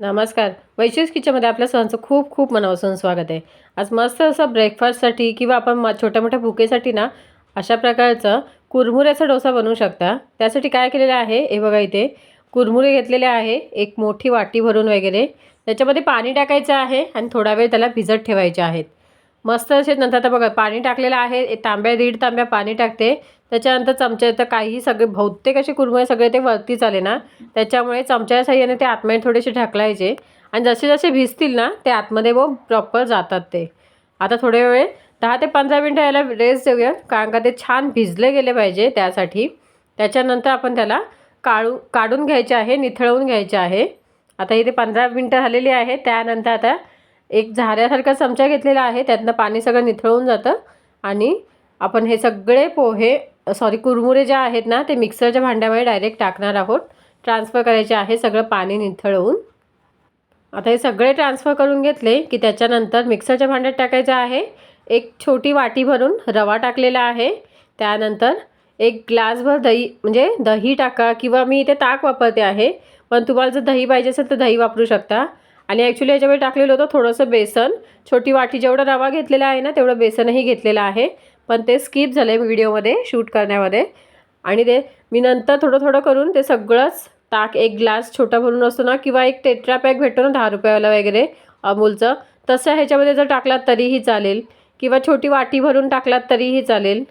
नमस्कार. वैशिष किचनमध्ये आपल्या सहांचं खूप खूप मनापासून स्वागत आहे. आज मस्त असं ब्रेकफास्टसाठी किंवा आपण म छोट्या मोठ्या भुकेसाठी ना अशा प्रकारचं कुरमुऱ्याचा डोसा बनवू शकता. त्यासाठी काय केलेलं आहे हे बघा इथे. कुरमुरे घेतलेले आहे एक मोठी वाटी भरून वगैरे. त्याच्यामध्ये पाणी टाकायचं आहे आणि थोडा वेळ त्याला भिजत ठेवायचे आहेत. मस्त असे नंतर आता बघा पाणी टाकलेलं आहे एक तांब्या दीड तांब्या पाणी टाकते. त्याच्यानंतर चमच्या तर काही सगळे बहुतेक असे कुरमुरे सगळे ते वरतीच आले ना. त्याच्यामुळे चमच्या साह्याने ते आतमध्ये थोडेसे ढकलायचे. आणि जसे जसे भिजतील ना ते आतमध्ये व प्रॉपर जातात ते. आता थोडे वेळ दहा ते पंधरा मिनटं याला रेस्ट देऊया कारण का ते छान भिजले गेले पाहिजे त्यासाठी. त्याच्यानंतर आपण त्याला काढू काढून घ्यायचे आहे निथळवून घ्यायचे आहे. आता इथे पंधरा मिनटं झालेली आहे त्यानंतर आता एक झाऱ्यासारखा चमचा घेतलेला आहे त्यातनं पाणी सगळं निथळून जातं. आणि आपण हे सगळे पोहे सॉरी कुरमुरे जे आहेत ना ते मिक्सरच्या भांड्यामध्ये डायरेक्ट टाकणार आहोत. ट्रान्सफर करायचे आहे सगळं पाणी निथळवून. आता हे सगळे ट्रान्सफर करून घेतले की त्याच्यानंतर मिक्सरच्या भांड्यात टाकायचं आहे. एक छोटी वाटी भरून रवा टाकलेला आहे. त्यानंतर एक ग्लासभर दही म्हणजे दही टाका किंवा मी इथे ताक वापरते आहे पण तुम्हाला जर दही पाहिजे असेल तर दही वापरू शकता. आणि ॲक्च्युली याच्यामध्ये टाकलेलं होतं थोडंसं बेसन. छोटी वाटी जेवढा रवा घेतलेला आहे ना तेवढं बेसनही घेतलेलं आहे. पण ते स्किप झाले व्हिडिओमध्ये शूट करण्यामध्ये. आणि ते मी नंतर थोडं थोडं करून ते सगळंच ताक एक ग्लास छोटा भरून असतो ना किंवा एक टेट्रा पॅक भेटतो ना दहा रुपयाला वगैरे अमूलचं तसं ह्याच्यामध्ये जर टाकलात तरीही चालेल. किंवा छोटी वाटी भरून टाकलात तरीही चालेल.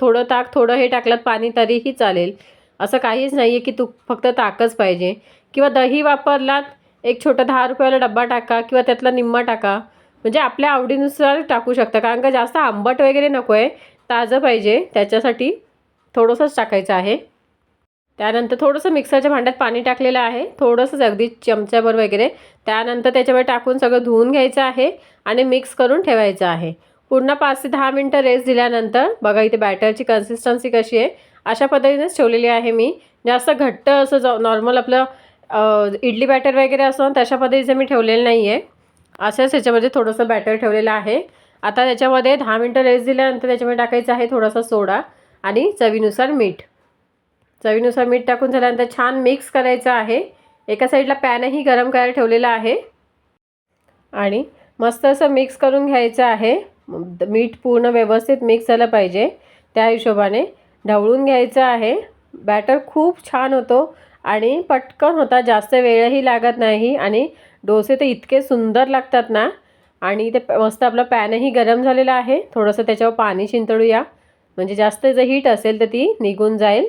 थोडं ताक थोडं हे टाकलात पाणी तरीही चालेल. असं काहीच नाही आहे की तू फक्त ताकच पाहिजे. किंवा दही वापरलात एक छोटा दहा रुपयाला डब्बा टाका किंवा त्यातला निम्मा टाका. म्हणजे आपल्या आवडीनुसार टाकू शकता. कारण का जास्त आंबट वगैरे नको आहे ताजं पाहिजे. त्याच्यासाठी थोडंसंच टाकायचं आहे. त्यानंतर थोडंसं मिक्सरच्या भांड्यात पाणी टाकलेलं आहे. थोडंसंच अगदी चमच्याभर वगैरे. त्यानंतर त्याच्यावर टाकून सगळं धुवून घ्यायचं आहे आणि मिक्स करून ठेवायचं आहे. पूर्ण पाच ते दहा मिनटं रेस्ट दिल्यानंतर बघा इथे बॅटरची कन्सिस्टन्सी कशी आहे. अशा पद्धतीनेच ठेवलेली आहे मी. जास्त घट्ट असं ज नॉर्मल आपलं इडली बॅटर वगैरे असं तशा पद्धतीचं मी ठेवलेलं नाही आहे असंच ह्याच्यामध्ये थोडंसं बॅटर ठेवलेलं आहे. आता त्याच्यामध्ये दहा मिनटं रेस्ट दिल्यानंतर त्याच्यामध्ये टाकायचं आहे थोडासा सोडा आणि चवीनुसार मीठ. चवीनुसार मीठ टाकून झाल्यानंतर छान मिक्स करायचं आहे. एका साईडला पॅनही गरम करायला ठेवलेला आहे. आणि मस्त असं मिक्स करून घ्यायचं आहे. मीठ पूर्ण व्यवस्थित मिक्स झालं पाहिजे. त्या हिशोबाने ढवळून घ्यायचं आहे. बॅटर खूप छान होतो आणि पटकन होता. जास्त वेळही लागत नाही आणि डोसे तर इतके सुंदर लागतात ना? आणि ते मस्त आपलं पॅनही गरम झालेलं आहे. थोडंसं त्याच्यावर पाणी शिंतळूया. म्हणजे जास्त जर हीट असेल तर ती निघून जाईल.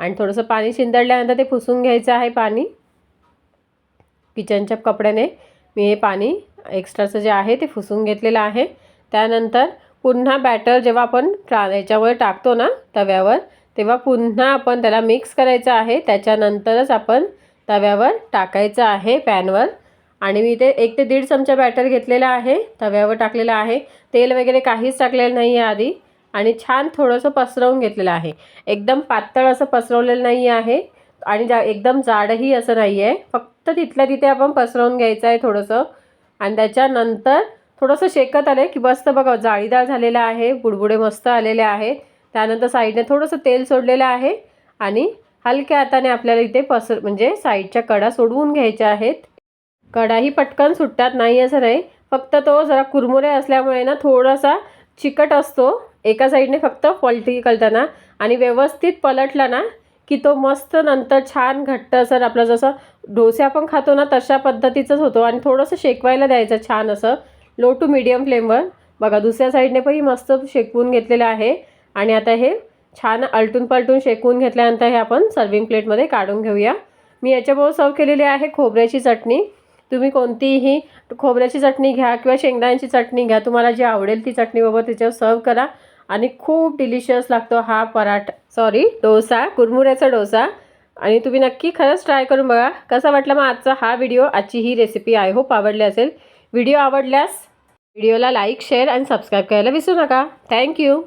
आणि थोडंसं पाणी शिंतळल्यानंतर ते पुसून घ्यायचं आहे पाणी. किचनच्या कपड्याने मी हे पाणी एक्स्ट्राचं जे आहे ते फुसून घेतलेलं आहे. त्यानंतर पुन्हा बॅटर जेव्हा आपण ट्रा याच्यावर टाकतो ना तव्यावर तेव्हा पुन्हा आपण त्याला मिक्स करायचं आहे. त्याच्यानंतरच आपण तव्यावर टाकायचं आहे पॅनवर आणि मी इथे एक ते दीड चमचा बॅटर घेतलेला आहे तव्यावर टाकलेलं आहे. तेल वगैरे काहीच टाकलेलं नाही आहे आधी. आणि छान थोडंसं पसरवून घेतलेलं आहे. एकदम पातळ असं पसरवलेलं नाही आहे. आणि जा एकदम जाडही असं नाही आहे फक्त तिथल्या तिथे आपण पसरवून घ्यायचं आहे थोडंसं. आणि त्याच्यानंतर थोडंसं शेकत आले की मस्त बघा जाळीदार झालेलं आहे बुडबुडे मस्त आलेले आहेत त्यानंतर साईडने थोडंसं तेल सोडलेलं आहे. आणि हलक्या हाताने आपल्याला इथे पसर म्हणजे साईडच्या कडा सोडवून घ्यायच्या आहेत. कढाही पटकन सुटतात नाही असं नाही. फक्त तो जरा कुरमुरे असल्यामुळे ना थोडासा चिकट असतो. एका साईडने फक्त पलटी करताना आणि व्यवस्थित पलटला ना की तो मस्त नंतर छान घट्ट असं आपलं जसं डोसे आपण खातो ना तशा पद्धतीचंच होतो आणि थोडंसं शेकवायला द्यायचं छान असं. लो टू मिडियम फ्लेमवर. बघा दुसऱ्या साईडने पण मस्त शेकवून घेतलेलं आहे. आणि आता हे छान आलटून पलटून शेकवून घेतल्यानंतर हे आपण सर्विंग प्लेटमध्ये काढून घेऊया. मी याच्याबरोबर सर्व केलेली आहे खोबऱ्याची चटणी. तुम्ही कोणतीही खोबऱ्याची चटणी घ्या किंवा शेंगदाण्याची चटणी घ्या. तुम्हाला जी आवडेल ती चटणी बरोबर त्याच्यावर सर्व करा. आणि खूप डिलिशियस लागतो हा पराठा. सॉरी डोसा कुरमुऱ्याचा डोसा. आणि तुम्ही नक्की खरंच ट्राय करून बघा. कसा वाटला मग आजचा हा व्हिडिओ आजची ही रेसिपी आय होप आवडली असेल. व्हिडिओ आवडल्यास व्हिडिओला लाईक शेअर आणि सबस्क्राईब करायला विसरू नका. थँक्यू